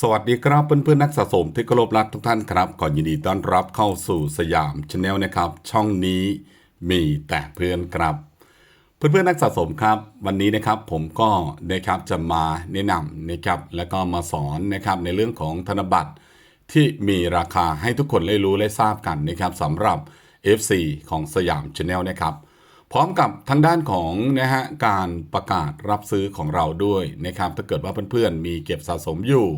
สวัสดีครับเพื่อนๆนักสะสมที่เคารพรักทุกท่านครับก่อนยินดีต้อนรับเข้าสู่สยามชาแนลนะครับ ช่องนี้มีแต่เพื่อนครับ เพื่อนๆนักสะสมครับ วันนี้นะครับผมก็นะครับจะมาแนะนำนะครับแล้วก็มาสอนนะครับในเรื่องของธนบัตรที่มีราคาให้ทุกคนได้รู้และทราบกันนะครับสำหรับ FC ของสยามชาแนลนะครับ พร้อมกับทางด้านของนะฮะการประกาศรับซื้อของเราด้วยนะครับถ้าเกิดว่าเพื่อนๆมีเก็บสะสมอยู่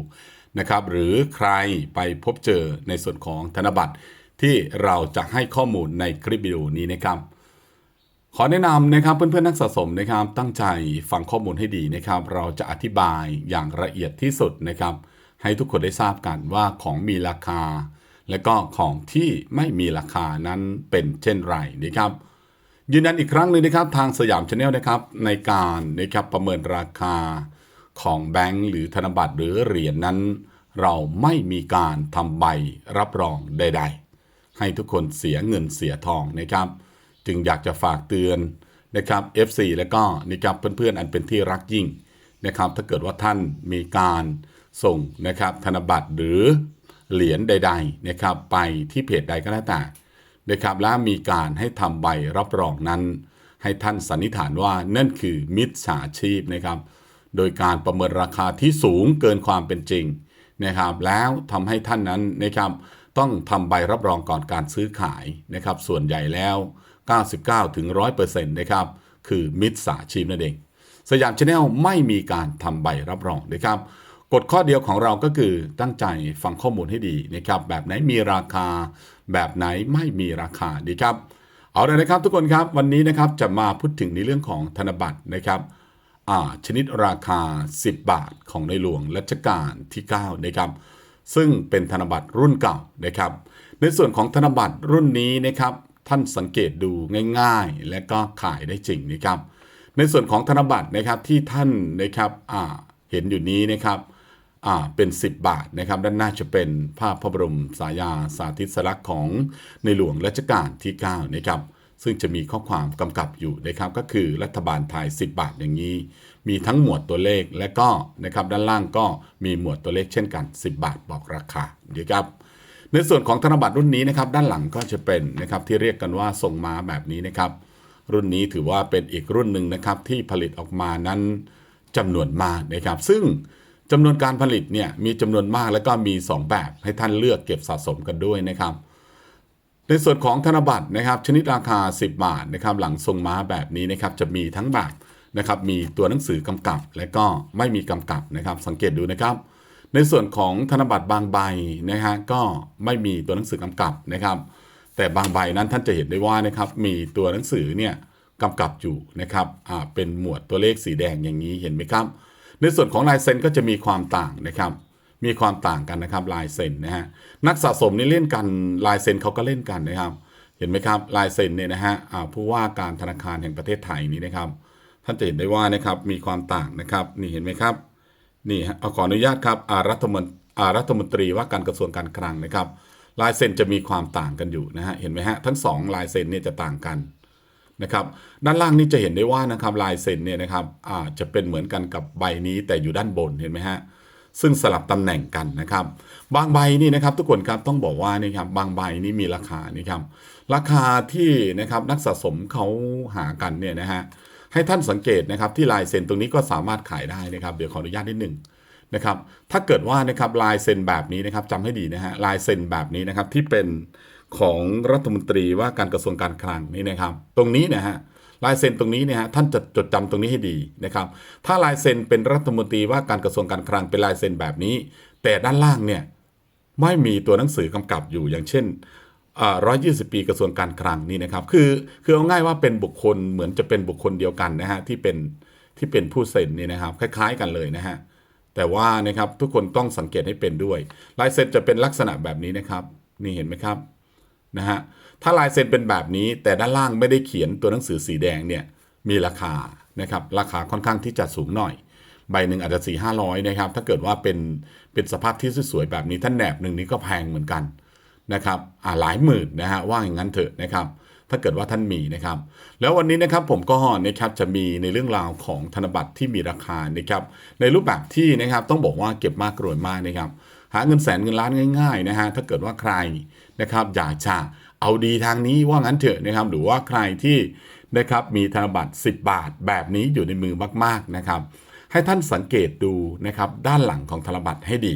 นะครับหรือใครไปพบเจอในส่วนของธนบัตรที่เราจะให้ข้อมูลในคลิปวิดีโอนี้นะครับขอแนะนำนะครับเพื่อนๆนักสะสมนะครับ ตั้งใจฟังข้อมูลให้ดีนะครับ เราจะอธิบายอย่างละเอียดที่สุดนะครับ ให้ทุกคนได้ทราบกันว่าของมีราคา และก็ของที่ไม่มีราคานั้นเป็นเช่นไรนะครับ ยืนยันอีกครั้งหนึ่งนะครับทางสยามชาแนลนะครับในการนะครับประเมินราคาของแบงก์หรือธนบัตรหรือเหรียญนั้น เราไม่มีการทำใบรับรองใด ๆ ให้ทุกคนเสียเงินเสียทองนะครับ จึงอยากจะฝากเตือนนะครับ FC และก็นะครับเพื่อนๆอันเป็นที่รักยิ่งนะครับถ้าเกิดว่าท่านมีการส่งนะครับธนบัตรหรือเหรียญใด ๆนะครับ ไปที่เพจใดก็แล้วแต่ นะครับและมีการให้ทำใบรับรองนั้น ให้ท่านสันนิษฐานว่านั่นคือมิจฉาชีพนะครับ โดยการประเมินราคาที่สูงเกินความเป็นจริงนะครับ แล้วทำให้ท่านนั้นนะครับต้องทำใบรับรองก่อนการซื้อขายนะครับ ส่วนใหญ่แล้ว 99ถึง100%นะครับคือมิจฉาชีพนั่นเอง สยามชาแนลไม่มีการทำใบรับรองนะครับ กฎข้อเดียวของเราก็คือตั้งใจฟังข้อมูลให้ดีนะครับ แบบไหนมีราคา แบบไหนไม่มีราคาดีครับ เอาเลยนะครับทุกคนครับวันนี้นะครับจะมาพูดถึงในเรื่องของธนบัตรนะครับชนิดราคา 10 บาทของในหลวงรัชกาลที่9นะครับซึ่งเป็นธนบัตรรุ่นเก่านะครับ ในส่วนของธนบัตรรุ่นนี้นะครับ ท่านสังเกตดูง่ายๆ และก็ขายได้จริงนะครับ ในส่วนของธนบัตรนะครับที่ท่านนะครับเห็นอยู่นี้นะครับ เป็น 10 บาทนะครับด้านหน้าจะเป็นภาพพระบรมสายาสาธิสลักษณ์ของในหลวงรัชกาลที่9นะครับซึ่งจะมีข้อความกำกับอยู่นะครับก็คือรัฐบาลไทย 10 บาทอย่างนี้ มีทั้งหมวดตัวเลขและก็นะครับด้านล่างก็มีหมวดตัวเลขเช่นกัน 10 บาทบอกราคานะครับในส่วนของธนบัตรรุ่นนี้นะครับด้านหลังก็จะเป็นนะครับที่เรียกกันว่าส่งมาแบบนี้นะครับรุ่นนี้ถือว่าเป็นอีกรุ่นหนึ่งนะครับที่ผลิตออกมานั้นจำนวนมากนะครับซึ่ง จำนวนการผลิตเนี่ยมีจำนวนมากแล้วก็มี 2 แบบให้ท่านเลือกเก็บสะสมกันด้วยนะครับ ในส่วนของธนบัตรนะครับชนิดราคา 10 บาทนะครับหลังทรงม้าแบบนี้นะครับจะมีทั้งแบบนะครับมีตัวหนังสือกำกับ และก็ไม่มีกำกับนะครับ สังเกตดูนะครับ ในส่วนของธนบัตรบางใบนะฮะก็ไม่มีตัวหนังสือกำกับนะครับ แต่บางใบนั้นท่านจะเห็นได้ว่านะครับมีตัวหนังสือเนี่ยกำกับอยู่นะครับอ่าเป็นหมวดตัวเลขสีแดงอย่างนี้เห็นไหมครับ ในส่วนของลายเซ็นก็จะมีความต่างนะครับ มีความต่างกันนะครับลายเซ็นนะฮะนักสะสมนี่เล่นกันลายเซ็นเขาก็เล่นกันนะครับ เห็นไหมครับลายเซ็นเนี่ยนะฮะผู้ว่าการธนาคารแห่งประเทศไทยนี่นะครับ ท่านจะเห็นได้ว่านะครับมีความต่างนะครับนี่เห็นไหมครับนี่ฮะขออนุญาตครับรัฐมนรัฐมนตรีว่าการกระทรวงการคลังนะครับลายเซ็นจะมีความต่างกันอยู่นะฮะเห็นไหมฮะทั้งสองลายเซ็นเนี่ยจะต่างกัน นะครับด้านล่างนี่จะเห็นได้ว่านะครับลายเซ็นเนี่ยนะครับอาจะเป็นเหมือนกันกับใบนี้แต่อยู่ด้านบนเห็นไหมฮะซึ่งสลับตำแหน่งกันนะครับ บางใบนี่นะครับทุกคนครับต้องบอกว่านี่ครับบางใบนี่มีราคานี่ครับราคาที่นะครับนักสะสมเขาหากันเนี่ยนะฮะให้ท่านสังเกตนะครับที่ลายเซ็นตรงนี้ก็สามารถขายได้นะครับ เดี๋ยวขออนุญาตนิดหนึ่งนะครับถ้าเกิดว่านะครับลายเซ็นแบบนี้นะครับจำให้ดีนะฮะลายเซ็นแบบนี้นะครับที่เป็น ของรัฐมนตรีว่าการกระทรวงการคลังนี่นะครับ ตรงนี้นะฮะลายเซ็นตรงนี้เนี่ยฮะท่านจะจดจำตรงนี้ให้ดีนะครับ ถ้าลายเซ็นเป็นรัฐมนตรีว่าการกระทรวงการคลังเป็นลายเซ็นแบบนี้ แต่ด้านล่างเนี่ยไม่มีตัวหนังสือกำกับอยู่อย่างเช่นร้อยยี่สิบปีกระทรวงการคลังนี่นะครับ คือคือเอาง่ายว่าเป็นบุคคลเหมือนจะเป็นบุคคลเดียวกันนะฮะที่เป็นที่เป็นผู้เซ็นนี่นะครับ คล้าย ๆ กันเลยนะฮะแต่ว่านะครับทุกคนต้องสังเกตให้เป็นด้วย ลายเซ็นจะเป็นลักษณะแบบนี้นะครับ นี่เห็นไหมครับ นะฮะถ้าลายเซ็นเป็นแบบนี้ แต่ด้านล่างไม่ได้เขียนตัวหนังสือสีแดงเนี่ยมีราคานะครับราคาค่อนข้างที่จะสูงหน่อย ใบหนึ่งอาจจะสี่ห้าร้อยนะครับถ้าเกิดว่าเป็นเป็นสภาพที่สวยๆแบบนี้ท่านแหนบหนึ่งนี้ก็แพงเหมือนกันนะครับอ่าหลายหมื่นนะฮะว่าอย่างนั้นเถอะนะครับถ้าเกิดว่าท่านมีนะครับ แล้ววันนี้นะครับผมก็นะครับจะมีในเรื่องราวของธนบัตรที่มีราคานะครับในรูปแบบที่นะครับต้องบอกว่าเก็บมากรวยมากนะครับ หาเงินแสนเงินล้านง่ายๆนะฮะถ้าเกิดว่าใครนะครับอยากจะเอาดีทางนี้ว่างั้นเถอะนะครับหรือว่าใครที่นะครับมีธนบัตร 10 บาทแบบนี้อยู่ในมือมากๆนะครับ ให้ท่านสังเกตดูนะครับด้านหลังของธนบัตรให้ดี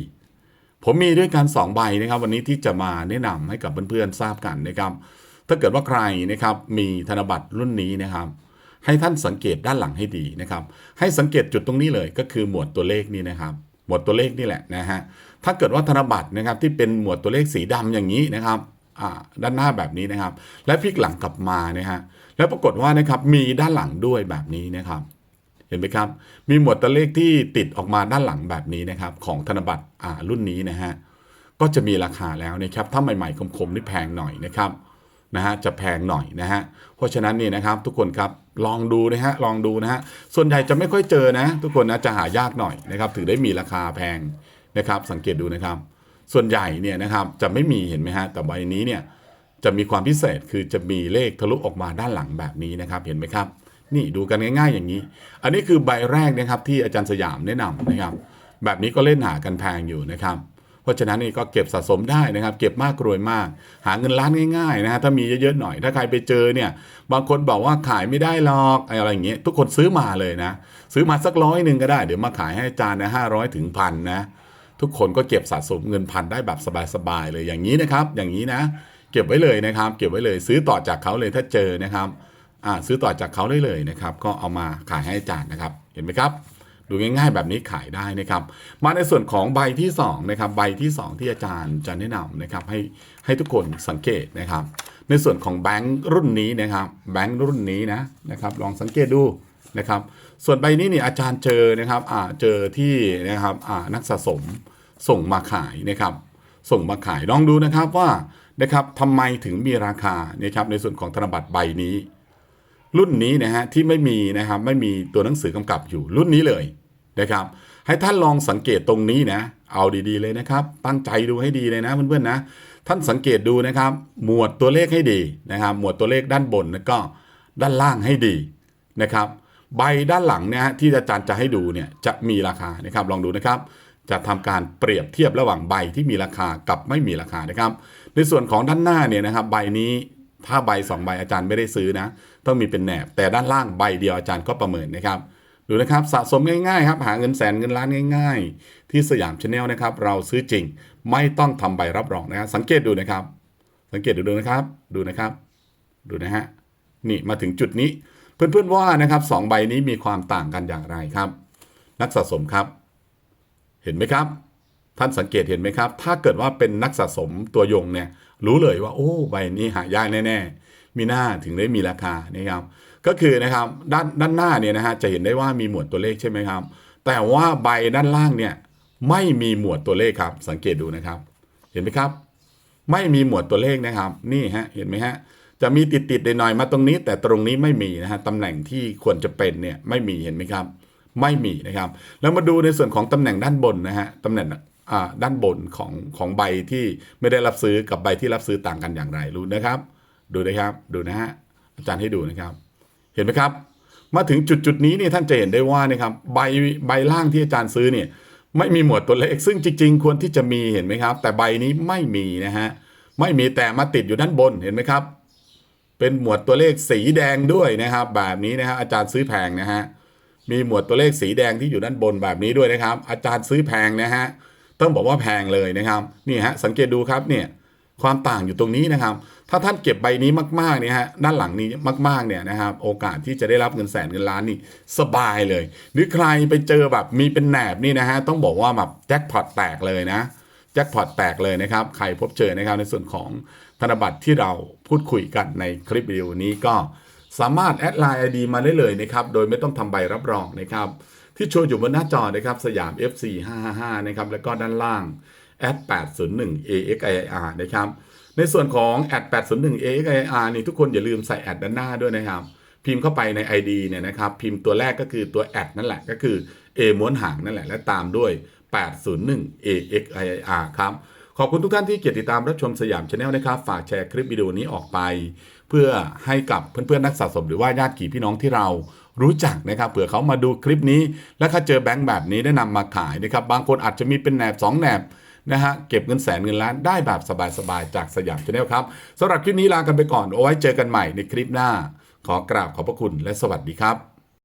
ผมมีด้วยกัน2ใบนะครับ วันนี้ที่จะมาแนะนำให้กับเพื่อนๆทราบกันนะครับ ถ้าเกิดว่าใครนะครับมีธนบัตรรุ่นนี้นะครับ ให้ท่านสังเกตด้านหลังให้ดีนะครับ ให้สังเกตจุดตรงนี้เลยก็คือหมวดตัวเลขนี่นะครับ หมวดตัวเลขนี่แหละนะฮะ ถ้าเกิดว่าธนบัตรนะครับที่เป็นหมวดตัวเลขสีดำอย่างนี้นะครับด้านหน้าแบบนี้นะครับ และพลิกหลังกลับมานะฮะแล้วปรากฏว่านะครับมีด้านหลังด้วยแบบนี้นะครับเห็นไหมครับ มีหมวดตัวเลขที่ติดออกมาด้านหลังแบบนี้นะครับ ของธนบัตรรุ่นนี้นะฮะก็จะมีราคาแล้วนะครับถ้าใหม่ๆคมๆนี่แพงหน่อยนะครับนะฮะจะแพงหน่อยนะฮะเพราะฉะนั้นนี่นะครับ ทุกคนครับลองดูนะฮะลองดูนะฮะส่วนใหญ่จะไม่ค่อยเจอนะ ทุกคนนะจะหายากหน่อยนะครับถึงได้มีราคาแพง นะครับ สังเกตดูนะครับ ส่วนใหญ่เนี่ยนะครับจะไม่มีเห็นไหมฮะแต่ใบนี้เนี่ยจะมีความพิเศษคือจะมีเลขทะลุออกมาด้านหลังแบบนี้นะครับเห็นไหมครับ นี่ดูกันง่าย ๆอย่างนี้ อันนี้คือใบแรกนะครับที่อาจารย์สยามแนะนำนะครับ แบบนี้ก็เล่นหากันแพงอยู่นะครับ เพราะฉะนั้นนี่ก็เก็บสะสมได้นะครับ เก็บมากรวยมาก หาเงินล้านง่ายๆนะฮะถ้ามีเยอะๆหน่อย ถ้าใครไปเจอเนี่ย บางคนบอกว่าขายไม่ได้หรอกอะไรอย่างเงี้ยทุกคนซื้อมาเลยนะ ซื้อมาสักร้อยหนึ่งก็ได้เดี๋ยวมาขายให้อาจารย์นะห้าร้อยถึงพันนะ ทุกคนก็เก็บสะสมเงินพันได้แบบสบายๆเลยอย่างนี้นะครับ อย่างนี้นะ เก็บไว้เลยนะครับ เก็บไว้เลยซื้อต่อจากเขาเลยถ้าเจอนะครับอ่าซื้อต่อจากเขาได้เลยนะครับ ก็เอามาขายให้อาจารย์นะครับ เห็นไหมครับ ดูง่ายๆแบบนี้ขายได้นะครับ มาในส่วนของใบที่2นะครับใบที่ 2 ที่อาจารย์จะแนะนำนะครับให้ให้ทุกคนสังเกตนะครับ ในส่วนของแบงค์รุ่นนี้นะครับแบงค์รุ่นนี้นะนะครับ ลองสังเกตดู นะครับ ส่วนใบนี้เนี่ยอาจารย์เจอนะครับอ่าเจอที่นะครับอ่านักสะสมส่งมาขายนะครับ ส่งมาขายลองดูนะครับว่านะครับทำไมถึงมีราคานะครับในส่วนของธนบัตรใบนี้ รุ่นนี้นะฮะที่ไม่มีนะครับไม่มีตัวหนังสือกำกับอยู่รุ่นนี้เลยนะครับให้ท่านลองสังเกตตรงนี้นะ เอาดีๆเลยนะครับ ตั้งใจดูให้ดีเลยนะเพื่อนๆนะ ท่านสังเกตดูนะครับ หมวดตัวเลขให้ดีนะครับ หมวดตัวเลขด้านบนแล้วก็ด้านล่างให้ดีนะครับ ใบด้านหลังเนี่ยฮะที่อาจารย์จะให้ดูเนี่ยจะมีราคานะครับลองดูนะครับ จะทำการเปรียบเทียบระหว่างใบที่มีราคากับไม่มีราคานะครับ ในส่วนของด้านหน้าเนี่ยนะครับ ใบนี้ถ้าใบสองใบอาจารย์ไม่ได้ซื้อนะ ต้องมีเป็นแหนบ แต่ด้านล่างใบเดียวอาจารย์ก็ประเมินนะครับดูนะครับสะสมง่ายๆครับหาเงินแสนเงินล้านง่าย ๆ ที่สยามชาแนลนะครับ เราซื้อจริงไม่ต้องทำใบรับรองนะครับสังเกตดูนะครับ สังเกตดูนะครับ ดูนะครับ ดูนะฮะนี่มาถึงจุดนี้ เพื่อนๆว่านะครับสองใบนี้มีความต่างกันอย่างไรครับ นักสะสมครับ เห็นไหมครับ ท่านสังเกตเห็นไหมครับ ถ้าเกิดว่าเป็นนักสะสมตัวยงเนี่ย รู้เลยว่า โอ้ใบนี้หายากแน่ๆมีหน้าถึงได้มีราคานะครับ ก็คือนะครับด้านด้านหน้าเนี่ยนะฮะจะเห็นได้ว่ามีหมวดตัวเลขใช่ไหมครับ แต่ว่าใบด้านล่างเนี่ยไม่มีหมวดตัวเลขครับ สังเกตดูนะครับ เห็นไหมครับ ไม่มีหมวดตัวเลขนะครับ นี่ฮะเห็นไหมฮะ จะมีติดติดหน่อยมาตรงนี้ แต่ตรงนี้ไม่มีนะฮะตำแหน่งที่ควรจะเป็นเนี่ยไม่มีเห็นไหมครับ ไม่มีนะครับ แล้วมาดูในส่วนของตำแหน่งด้านบนนะฮะตำแหน่งอ่าด้านบนของของใบที่ไม่ได้รับซื้อกับใบที่รับซื้อต่างกันอย่างไรรู้นะครับ ดูนะครับดูนะฮะอาจารย์ให้ดูนะครับ เห็นไหมครับ มาถึงจุดจุดๆนี้เนี่ยท่านจะเห็นได้ว่านะครับใบใบล่างที่อาจารย์ซื้อเนี่ยไม่มีหมวดตัวเลขซึ่งจริง ๆ ควรที่จะมีเห็นไหมครับ แต่ใบนี้ไม่มีนะฮะไม่มีแต่มาติดอยู่ด้านบนเห็นไหมครับ เป็นหมวดตัวเลขสีแดงด้วยนะครับ แบบนี้นะฮะอาจารย์ซื้อแพงนะฮะมีหมวดตัวเลขสีแดงที่อยู่ด้านบนแบบนี้ด้วยนะครับ อาจารย์ซื้อแพงนะฮะต้องบอกว่าแพงเลยนะครับนี่ฮะสังเกตดูครับเนี่ยความต่างอยู่ตรงนี้นะครับ ถ้าท่านเก็บใบนี้มากๆเนี่ยฮะด้านหลังนี้มากๆเนี่ยนะครับโอกาสที่จะได้รับเงินแสนเงินล้านนี่สบายเลย หรือใครไปเจอแบบมีเป็นแหนบนี่นะฮะต้องบอกว่าแบบแจ็คพอตแตกเลยนะแจ็คพอตแตกเลยนะครับ ใครพบเจอนะครับในส่วนของ ธนบัตรที่เราพูดคุยกันในคลิปวิดีโอนี้ก็สามารถแอดไลน์ ID มาได้เลยนะครับ โดยไม่ต้องทำใบรับรองนะครับ ที่โชว์อยู่บนหน้าจอนะครับ สยาม FC 555นะครับ แล้วก็ด้านล่าง at 801 AXIR นะครับ ในส่วนของ at 801 AXIR นี่ทุกคนอย่าลืมใส่แอดด้านหน้าด้วยนะครับ พิมพ์เข้าไปใน ID เนี่ยนะครับ พิมพ์ตัวแรกก็คือตัวแอดนั่นแหละ ก็คือ A ม้วนหางนั่นแหละ และตามด้วย 801 AXIR ครับ ขอบคุณทุกท่านที่เกียรติตามรับชมสยามชาแนลนะครับ ฝากแชร์คลิปวิดีโอนี้ออกไป เพื่อให้กับเพื่อนๆนักสะสมหรือว่าญาติกี่พี่น้องที่เรารู้จักนะครับเผื่อเขามาดูคลิปนี้ แล้วถ้าเจอแบงค์แบบนี้ได้นำมาขายนะครับ บางคนอาจจะมีเป็นแหนบสองแหนบนะฮะเก็บเงินแสนเงินล้านได้แบบสบายๆจากสยามชาแนลครับสำหรับคลิปนี้ลากันไปก่อนเอาไว้เจอกันใหม่ในคลิปหน้า ขอกราบขอบพระคุณและสวัสดีครับ